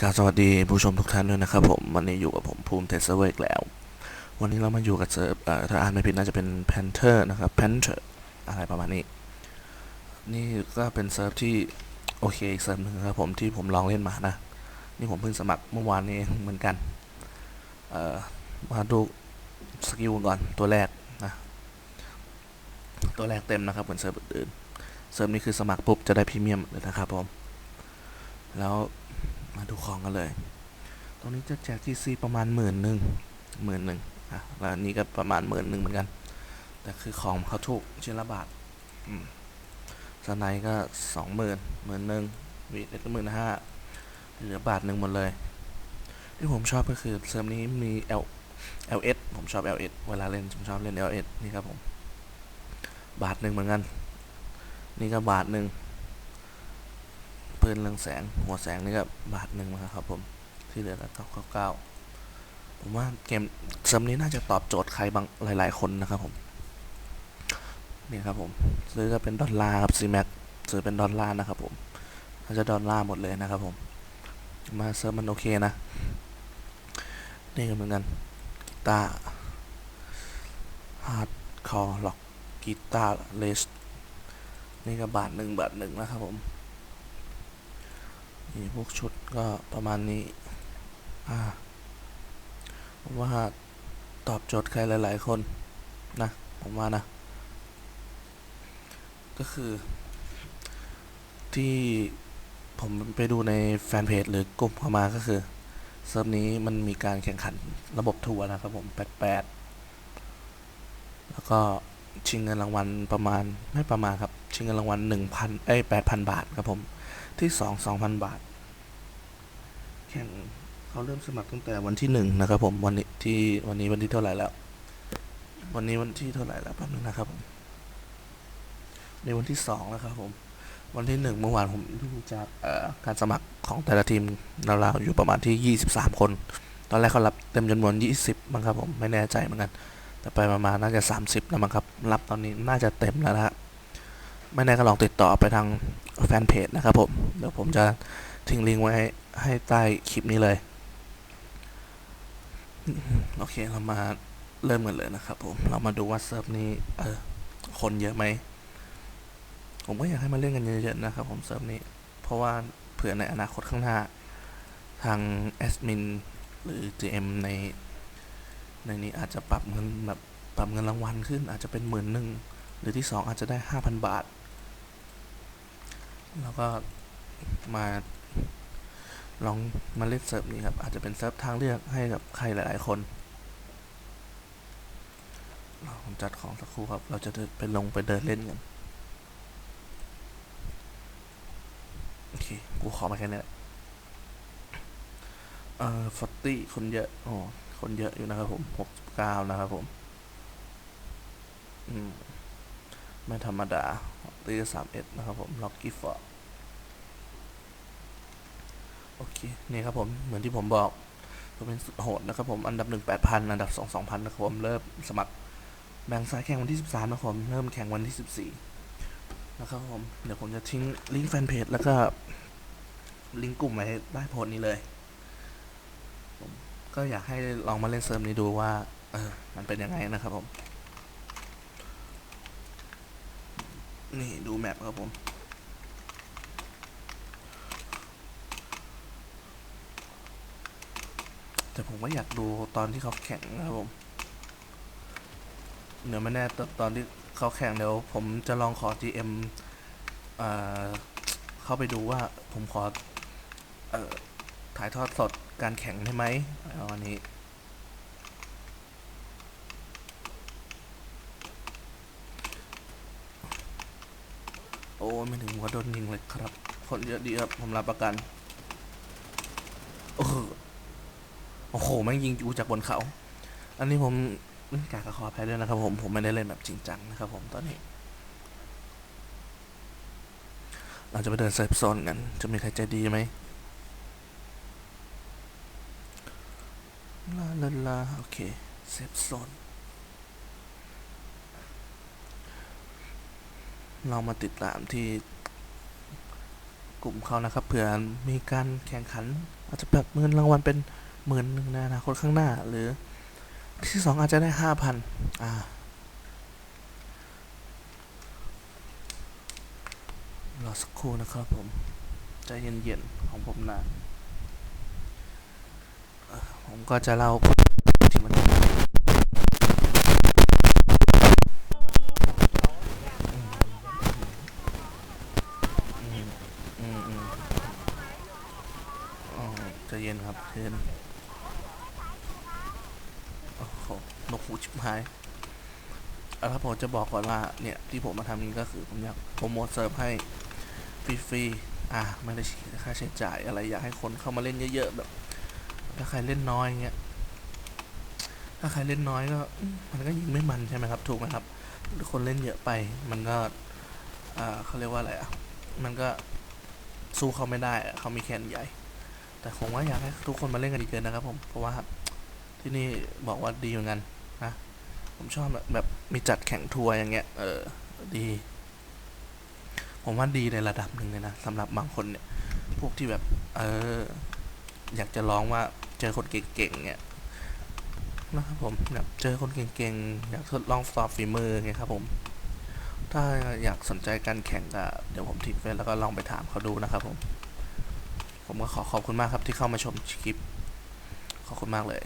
กาสวัสดีผู้ชมทุกท่านด้วยนะครับผมวันนี้อยู่กับผมภูมิเทสเวกแล้ว วันนี้เรามาอยู่กับเซิร์ฟเอ่อถ้าอ่านไม่ผิดน่าจะเป็น Panther นะครับ Panther อะไรประมาณนี้ นี่ก็เป็นเซิร์ฟที่โอเคอีกเซิร์ฟหนึ่งครับผมที่ผมลองเล่นมานะ นี่ผมเพิ่งสมัครเมื่อวานนี้เองเหมือนกันเอ่อมาดูสกิลก่อนตัวแรกนะตัวแรกเต็มนะครับเหมือนเซิร์ฟอื่นเซิร์ฟนี้คือสมัครปุ๊บจะได้พรีเมียมเลยนะครับผมแล้ว มาดูของกันเลย ตรงนี้จะแจกทีซีประมาณหมื่นหนึ่งหมื่นหนึ่งอะแล้วอันนี้ก็ประมาณหมื่นหนึ่งเหมือนกัน แต่คือของเขาถูกชิ้นละบาทอืมสไนด์ก็สองหมื่นหมื่นหนึ่งวีเอ็ดก็หมื่นห้าเหลือบาทหนึ่งหมดเลย ที่ผมชอบก็คือเซิร์ฟนี้มี L LS ผมชอบ LS เวลาเล่นผมชอบเล่น LS นี่ครับผม บาทหนึ่งเหมือนกัน นี่ก็บาทหนึ่ง ปืนเรื่องแสง หัวแสงนี่ก็บาทหนึ่งนะครับผมที่เหลือก็เก้าเก้าเก้าผมว่าเกมเซิร์ฟนี้น่าจะตอบโจทย์ใครบางหลาย ๆ คนนะครับผมนี่ครับผมซื้อก็เป็นดอลลาร์ครับซีแม็กซื้อเป็นดอลลาร์นะครับผมน่าจะดอลลาร์หมดเลยนะครับผมมาเซิร์ฟมันโอเคนะ นี่ก็เหมือนกันกีตาร์ฮาร์ดคอร์ล็อกกีตาร์เลสนี่ก็บาทหนึ่งบาทหนึ่งนะครับผม นี่พวกชุดก็ประมาณนี้ อ่าผมว่าตอบโจทย์ใครหลาย ๆ คนนะ ผมว่านะ ก็คือ ที่ผมไปดูในแฟนเพจหรือกลุ่มเข้ามาก็คือเซิร์ฟนี้มันมีการแข่งขันระบบทัวร์นะครับผม 88 แล้วก็ชิงเงินรางวัลประมาณไม่ประมาณครับ ชิงเงินรางวัล1,000เอ้ย8,000 บาทครับผม ที่2 2,000บาท แข่งเขาเริ่มสมัครตั้งแต่วันที่หนึ่งนะครับผมวันนี้ที่วันนี้วันที่เท่าไหร่แล้ว วันนี้วันที่เท่าไหร่แล้วแป๊บนึงนะครับผมในวันที่สองแล้วครับผมวันที่หนึ่งเมื่อวานผมดูจากการสมัครของแต่ละทีมราวๆอยู่ประมาณที่ยี่สิบสามคน ตอนแรกเขารับเต็มจำนวนยี่สิบมั้งครับผมไม่แน่ใจเหมือนกัน แต่ไปมาๆน่าจะสามสิบแล้วมั้งครับ รับตอนนี้น่าจะเต็มแล้วนะฮะ ไม่แน่ก็ลองติดต่อไปทางแฟนเพจนะครับผมเดี๋ยวผมจะทิ้งลิงก์ไว้ให้ให้ใต้คลิปนี้เลย โอเคเรามาเริ่มกันเลยนะครับผม เรามาดูว่าเซิร์ฟนี้เออคนเยอะไหม ผมก็อยากให้มาเล่นกันเยอะๆนะครับผมเซิร์ฟนี้ เพราะว่าเผื่อในอนาคตข้างหน้า ทางแอดมินหรือ GM ใน ในนี้อาจจะปรับเงินแบบปรับเงินรางวัลขึ้นอาจจะเป็นหมื่นหนึ่งหรือที่สองอาจจะได้ห้าพันบาท แล้วก็มาลองมาเล่นเซิร์ฟนี้ครับอาจจะเป็นเซิร์ฟทางเลือกให้กับใครหลาย ๆ คนเราจัดของสักครู่ครับ เราจะไปลงไปเดินเล่นกันโอเคกูขอมาแค่นี้แหละเอ่อฟอตตี้คนเยอะอ๋อคนเยอะอยู่นะครับผมหกเก้านะครับผม อืม ไม่ธรรมดาตีสามเอ็ดนะครับผมล็อกกี้ฟอร์โอเค นี่ครับผม เหมือนที่ผมบอกผมเป็นสุดโหดนะครับผม อันดับหนึ่งแปดพันอันดับสองสองพันนะครับผม เริ่มสมัครแบ่งสายแข่งวันที่สิบสามนะครับผม เริ่มแข่งวันที่สิบสี่นะครับผม เดี๋ยวผมจะทิ้งลิงก์แฟนเพจแล้วก็ลิงก์กลุ่มไว้ใต้โพสต์นี้เลย ผมก็อยากให้ลองมาเล่นเซิร์ฟนี้ดูว่า เออ มันเป็นยังไงนะครับผม นี่ดูแมปครับผม แต่ผมก็อยากดูตอนที่เขาแข่งนะครับผมเดี๋ยวไม่แน่ตตอนที่เขาแข่งเดี๋ยวผมจะลองขอ GM เอ่อเข้าไปดูว่าผมขอเอ่อถ่ายทอดสดการแข่งได้ไหมเอาอันนี้ อ้ไม่ถึงหัวโดนยิงเลยครับ คนเยอะดีครับ ผมรับประกัน โอ้โหแม่งยิงกูจากบนเขา อันนี้ผมกากระขออภัยด้วยนะครับผม ผมไม่ได้เล่นแบบจริงจังนะครับผมตอนนี้ เราจะไปเดินเซฟโซนกัน จะมีใครใจดีไหมลาลาลาโอเค เซฟโซน เรามาติดตามที่กลุ่มเขานะครับเผื่อมีการแข่งขัน อาจจะแบบเงินรางวัลเป็นหมื่นหนึ่งในอนาคตข้างหน้า หรือที่สองอาจจะได้ห้าพันอ่ารอสักครู่นะครับผมใจเย็นๆของผมนะเอ่อผมก็จะเล่าที่มันอืมอืมอืมอ๋อใจ เย็นโอ้โหนกหูชิบหายเอาละผมจะบอกก่อนว่าเนี่ยที่ผมมาทำนี้ก็คือผมอยากโปรโมทเซิร์ฟให้ฟรีๆอะไม่ได้เสียค่าใช้จ่ายอะไรอยากให้คนเข้ามาเล่นเยอะๆแบบ ถ้าใครเล่นน้อยเงี้ยถ้าใครเล่นน้อยก็มันก็ยิงไม่มันใช่ไหมครับ ถูกไหมครับหรือคนเล่นเยอะไป มันก็อ่าเขาเรียกว่าอะไรอะมันก็สู้เขาไม่ได้อะเขามีแขนใหญ่ แต่ผมว่าอยากให้ทุกคนมาเล่นกันดีเกินนะครับผมเพราะว่าที่นี่บอกว่าดีเหมือนกันนะผมชอบแบบแบบมีจัดแข่งทัวร์อย่างเงี้ยเออดี ผมว่าดีในระดับหนึ่งเลยนะสำหรับบางคนเนี่ยพวกที่แบบ เออ อยากจะร้องว่าเจอคนเก่งๆเนี่ยนะครับผมแบบเจอคนเก่งๆอยากทดลองสอบฝีมือไงครับผม ถ้าอยากสนใจการแข่งก็เดี๋ยวผมทิ้งเฟซแล้วก็ลองไปถามเขาดูนะครับผม ผมก็ขอขอบคุณมากครับที่เข้ามาชมคลิป ขอบคุณมากเลย